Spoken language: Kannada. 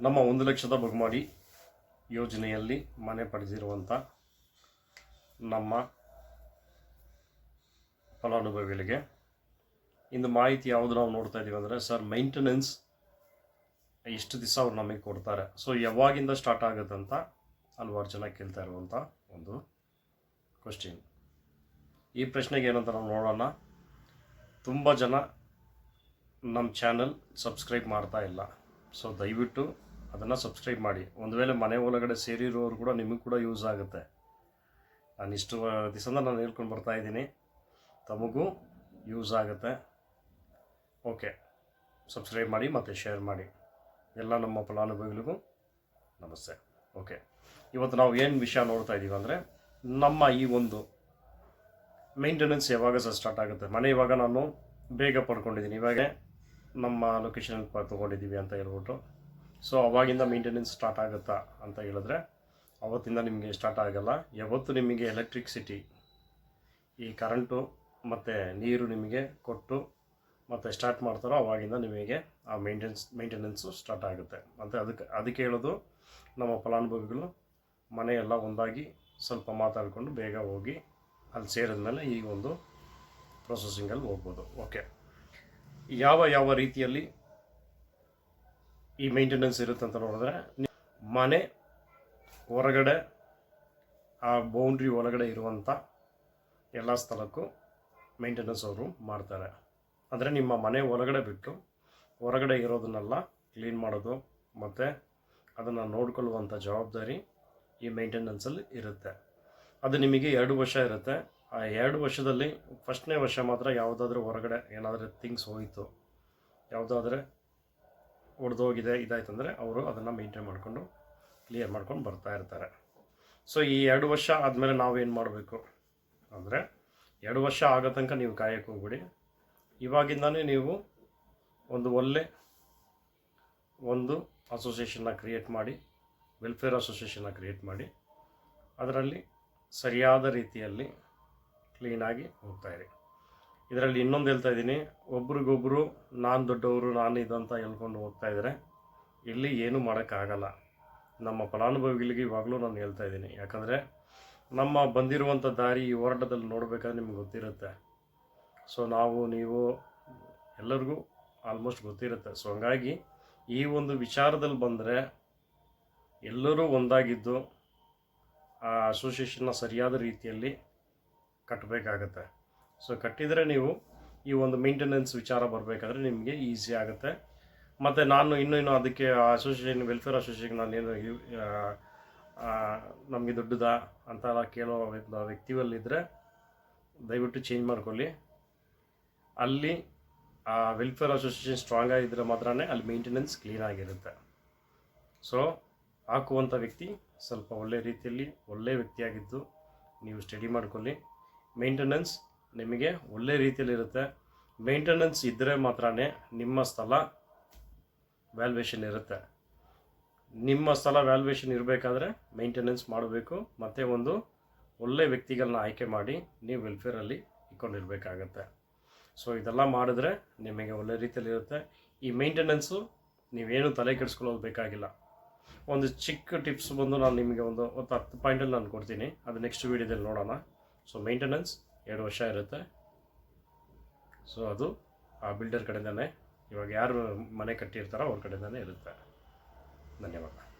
ನಮ್ಮ ಒಂದು ಲಕ್ಷದ ಬಹುಮಾಡಿ ಯೋಜನೆಯಲ್ಲಿ ಮನೆ ಪಡೆದಿರುವಂಥ ನಮ್ಮ ಫಲಾನುಭವಿಗಳಿಗೆ ಇಂದು ಮಾಹಿತಿ ಯಾವುದು ನಾವು ನೋಡ್ತಾ ಇದ್ದೀವಿ ಅಂದರೆ, ಸರ್ ಮೈಂಟೆನೆನ್ಸ್ ಎಷ್ಟು ದಿವಸ ಅವ್ರು ನಮಗೆ ಕೊಡ್ತಾರೆ. ಸೊ ಯಾವಾಗಿಂದ ಸ್ಟಾರ್ಟ್ ಆಗುತ್ತೆ ಅಂತ ಹಲವಾರು ಜನ ಕೇಳ್ತಾ ಇರುವಂಥ ಒಂದು ಕ್ವಶನ್ ಈ ಪ್ರಶ್ನೆಗೆ ಏನಂತ ನಾವು ನೋಡೋಣ. ತುಂಬ ಜನ ನಮ್ಮ ಚಾನಲ್ ಸಬ್ಸ್ಕ್ರೈಬ್ ಮಾಡ್ತಾ ಇಲ್ಲ. ಸೊ ದಯವಿಟ್ಟು ಅದನ್ನು ಸಬ್ಸ್ಕ್ರೈಬ್ ಮಾಡಿ. ಒಂದು ವೇಳೆ ಮನೆ ಒಳಗಡೆ ಸೇರಿರೋರು ಕೂಡ ನಿಮಗೆ ಕೂಡ ಯೂಸ್ ಆಗುತ್ತೆ. ನಾನು ಇಷ್ಟು ದಿವಸದಿಂದ ನಾನು ಹೇಳ್ಕೊಂಡು ಬರ್ತಾ ಇದ್ದೀನಿ. ತಮಗೂ ಯೂಸ್ ಆಗುತ್ತೆ. ಓಕೆ ಸಬ್ಸ್ಕ್ರೈಬ್ ಮಾಡಿ ಮತ್ತು ಶೇರ್ ಮಾಡಿ. ಎಲ್ಲ ನಮ್ಮ ಫಲಾನುಭವಿಗಳಿಗೂ ನಮಸ್ತೆ. ಓಕೆ ಇವತ್ತು ನಾವು ಏನು ವಿಷಯ ನೋಡ್ತಾ ಇದ್ದೀವಿ ಅಂದರೆ, ನಮ್ಮ ಈ ಒಂದು ಮೇಂಟೆನೆನ್ಸ್ ಯಾವಾಗ ಸಹ ಸ್ಟಾರ್ಟ್ ಆಗುತ್ತೆ? ಮನೆ ಇವಾಗ ನಾನು ಬೇಗ ಪಡ್ಕೊಂಡಿದ್ದೀನಿ. ಇವಾಗ ನಮ್ಮ ಲೊಕೇಶನ್ ತಗೊಂಡಿದ್ದೀವಿ ಅಂತ ಹೇಳ್ಬಿಟ್ಟು. ಸೊ ಅವಾಗಿಂದ ಮೇಂಟೆನೆನ್ಸ್ ಸ್ಟಾರ್ಟ್ ಆಗುತ್ತಾ ಅಂತ ಹೇಳಿದ್ರೆ, ಅವತ್ತಿಂದ ನಿಮಗೆ ಸ್ಟಾರ್ಟ್ ಆಗಲ್ಲ. ಯಾವತ್ತು ನಿಮಗೆ ಎಲೆಕ್ಟ್ರಿಕ್ಸಿಟಿ ಈ ಕರೆಂಟು ಮತ್ತು ನೀರು ನಿಮಗೆ ಕೊಟ್ಟು ಮತ್ತು ಸ್ಟಾರ್ಟ್ ಮಾಡ್ತಾರೋ ಅವಾಗಿಂದ ನಿಮಗೆ ಆ ಮೇಂಟೆನ್ಸ್ ಮೇಂಟೆನೆನ್ಸು ಸ್ಟಾರ್ಟ್ ಆಗುತ್ತೆ. ಮತ್ತು ಅದಕ್ಕೆ ಅದಕ್ಕೆ ಹೇಳೋದು, ನಮ್ಮ ಫಲಾನುಭವಿಗಳು ಮನೆಯೆಲ್ಲ ಒಂದಾಗಿ ಸ್ವಲ್ಪ ಮಾತಾಡಿಕೊಂಡು ಬೇಗ ಹೋಗಿ ಅಲ್ಲಿ ಸೇರಿದ್ಮೇಲೆ ಈ ಒಂದು ಪ್ರೊಸೆಸಿಂಗಲ್ಲಿ ಹೋಗ್ಬೋದು. ಓಕೆ ಯಾವ ಯಾವ ರೀತಿಯಲ್ಲಿ ಈ ಮೇಂಟೆನೆನ್ಸ್ ಇರುತ್ತೆ ಅಂತ ನೋಡಿದ್ರೆ, ಮನೆ ಹೊರಗಡೆ ಆ ಬೌಂಡ್ರಿ ಒಳಗಡೆ ಇರುವಂಥ ಎಲ್ಲ ಸ್ಥಳಕ್ಕೂ ಮೇಂಟೆನೆನ್ಸ್ ಅವರು ಮಾಡ್ತಾರೆ. ಅಂದರೆ ನಿಮ್ಮ ಮನೆ ಒಳಗಡೆ ಬಿಟ್ಟು ಹೊರಗಡೆ ಇರೋದನ್ನೆಲ್ಲ ಕ್ಲೀನ್ ಮಾಡೋದು ಮತ್ತು ಅದನ್ನು ನೋಡ್ಕೊಳ್ಳುವಂಥ ಜವಾಬ್ದಾರಿ ಈ ಮೇಂಟೆನೆನ್ಸಲ್ಲಿ ಇರುತ್ತೆ. ಅದು ನಿಮಗೆ ಎರಡು ವರ್ಷ ಇರುತ್ತೆ. ಎರಡು ವರ್ಷದಲ್ಲಿ ಫಸ್ಟ್ನೇ ವರ್ಷ ಮಾತ್ರ ಯಾವುದಾದ್ರೂ ಹೊರಗಡೆ ಏನಾದರೂ ಥಿಂಗ್ಸ್ ಹೋಯಿತು. ಯಾವುದಾದ್ರೆ ಒಡೆದೋಗಿದೆ ಇದಾಯ್ತು ಅಂದರೆ ಅವರು ಅದನ್ನು ಮೇಂಟೈನ್ ಮಾಡಿಕೊಂಡು ಕ್ಲಿಯರ್ ಮಾಡ್ಕೊಂಡು ಬರ್ತಾ ಇರ್ತಾರೆ. ಸೊ ಈ ಎರಡು ವರ್ಷ ಆದಮೇಲೆ ನಾವೇನು ಮಾಡಬೇಕು ಅಂದರೆ, ಎರಡು ವರ್ಷ ಆಗೋ ತನಕ ನೀವು ಕಾಯಕ್ಕೆ ಹೋಗ್ಬಿಡಿ. ಇವಾಗಿಂದನೇ ನೀವು ಒಂದು ಒಳ್ಳೆ ಒಂದು ಅಸೋಸಿಯೇಷನ್ನ ಕ್ರಿಯೇಟ್ ಮಾಡಿ ವೆಲ್ಫೇರ್ ಅಸೋಸಿಯೇಷನ್ನ ಕ್ರಿಯೇಟ್ ಮಾಡಿ, ಅದರಲ್ಲಿ ಸರಿಯಾದ ರೀತಿಯಲ್ಲಿ ಕ್ಲೀನಾಗಿ ಹೋಗ್ತಾಯಿರಿ ಇದರಲ್ಲಿ ಇನ್ನೊಂದು ಹೇಳ್ತಾ ಇದ್ದೀನಿ. ಒಬ್ರಿಗೊಬ್ರು ನಾನು ದೊಡ್ಡವರು, ನಾನು ಇದು ಅಂತ ಹೇಳ್ಕೊಂಡು ಹೋಗ್ತಾ ಇದ್ದಾರೆ ಇಲ್ಲಿ ಏನೂ ಮಾಡೋಕ್ಕಾಗಲ್ಲ. ನಮ್ಮ ಫಲಾನುಭವಿಗಳಿಗೆ ಇವಾಗಲೂ ನಾನು ಹೇಳ್ತಾ ಇದ್ದೀನಿ. ಯಾಕಂದರೆ ನಮ್ಮ ಬಂದಿರುವಂಥ ದಾರಿ ಈ ಹೋರಾಟದಲ್ಲಿ ನೋಡಬೇಕಾದ್ರೆ ನಿಮ್ಗೆ ಗೊತ್ತಿರುತ್ತೆ. ಸೊ ನಾವು, ನೀವು ಎಲ್ಲರಿಗೂ ಆಲ್ಮೋಸ್ಟ್ ಗೊತ್ತಿರುತ್ತೆ. ಸೊ ಹಂಗಾಗಿ ಈ ಒಂದು ವಿಚಾರದಲ್ಲಿ ಬಂದರೆ ಎಲ್ಲರೂ ಒಂದಾಗಿದ್ದು ಆ ಅಸೋಸಿಯೇಷನ್ನ ಸರಿಯಾದ ರೀತಿಯಲ್ಲಿ ಕಟ್ಟಬೇಕಾಗತ್ತೆ. ಸೊ ಕಟ್ಟಿದರೆ ನೀವು ಈ ಒಂದು ಮೇಂಟೆನೆನ್ಸ್ ವಿಚಾರ ಬರಬೇಕಾದ್ರೆ ನಿಮಗೆ ಈಸಿ ಆಗುತ್ತೆ. ಮತ್ತು ನಾನು ಇನ್ನೂ ಇನ್ನೂ ಅದಕ್ಕೆ ಅಸೋಸಿಯೇಷನ್ ವೆಲ್ಫೇರ್ ಅಸೋಸಿಯೇಷನ್ ನಾನೇನು ನಮಗೆ ದೊಡ್ಡದ ಅಂತ ಕೇಳೋ ವ್ಯಕ್ತಿಯಲ್ಲಿದ್ದರೆ ದಯವಿಟ್ಟು ಚೇಂಜ್ ಮಾಡ್ಕೊಳ್ಳಿ. ಅಲ್ಲಿ ಆ ವೆಲ್ಫೇರ್ ಅಸೋಸಿಯೇಷನ್ ಸ್ಟ್ರಾಂಗ್ ಆಗಿದ್ದರೆ ಮಾತ್ರನೇ ಅಲ್ಲಿ ಮೇಂಟೆನೆನ್ಸ್ ಕ್ಲೀನ್ ಆಗಿರುತ್ತೆ. ಸೊ ಹಾಕುವಂಥ ವ್ಯಕ್ತಿ ಸ್ವಲ್ಪ ಒಳ್ಳೆ ರೀತಿಯಲ್ಲಿ ಒಳ್ಳೆ ವ್ಯಕ್ತಿಯಾಗಿದ್ದು ನೀವು ಸ್ಟಡಿ ಮಾಡ್ಕೊಳ್ಳಿ. ಮೇಂಟೆನೆನ್ಸ್ ನಿಮಗೆ ಒಳ್ಳೆ ರೀತಿಯಲ್ಲಿರುತ್ತೆ ಮೇಂಟೆನೆನ್ಸ್ ಇದ್ದರೆ ಮಾತ್ರ ನಿಮ್ಮ ಸ್ಥಳ ವ್ಯಾಲ್ಯೂಯೇಷನ್ ಇರುತ್ತೆ. ನಿಮ್ಮ ಸ್ಥಳ ವ್ಯಾಲ್ಯೂಯೇಷನ್ ಇರಬೇಕಾದ್ರೆ ಮೇಂಟೆನೆನ್ಸ್ ಮಾಡಬೇಕು. ಮತ್ತು ಒಂದು ಒಳ್ಳೆ ವ್ಯಕ್ತಿಗಳನ್ನ ಆಯ್ಕೆ ಮಾಡಿ ನೀವು ವೆಲ್ಫೇರಲ್ಲಿ ಇಟ್ಕೊಂಡಿರಬೇಕಾಗತ್ತೆ. ಸೊ ಇದೆಲ್ಲ ಮಾಡಿದ್ರೆ ನಿಮಗೆ ಒಳ್ಳೆ ರೀತಿಯಲ್ಲಿರುತ್ತೆ ಈ ಮೇಂಟೆನೆನ್ಸು ನೀವೇನು ತಲೆ ಕೆಡಿಸ್ಕೊಳ್ಳೋದು ಬೇಕಾಗಿಲ್ಲ. ಒಂದು ಚಿಕ್ಕ ಟಿಪ್ಸ್ ಬಂದು ನಾನು ನಿಮಗೆ ಒಂದು ಹತ್ತು ಪಾಯಿಂಟಲ್ಲಿ ನಾನು ಕೊಡ್ತೀನಿ. ಅದು ನೆಕ್ಸ್ಟ್ ವೀಡಿಯೋದಲ್ಲಿ ನೋಡೋಣ. ಸೊ ಮೇಂಟೆನೆನ್ಸ್ ಎರಡು ವರ್ಷ ಇರುತ್ತೆ. ಸೊ ಅದು ಆ ಬಿಲ್ಡರ್ ಕಡೆಯಿಂದನೇ ಇವಾಗ ಯಾರು ಮನೆ ಕಟ್ಟಿರ್ತಾರೋ ಅವ್ರ ಕಡೆಯಿಂದನೇ ಇರುತ್ತೆ. ಧನ್ಯವಾದ.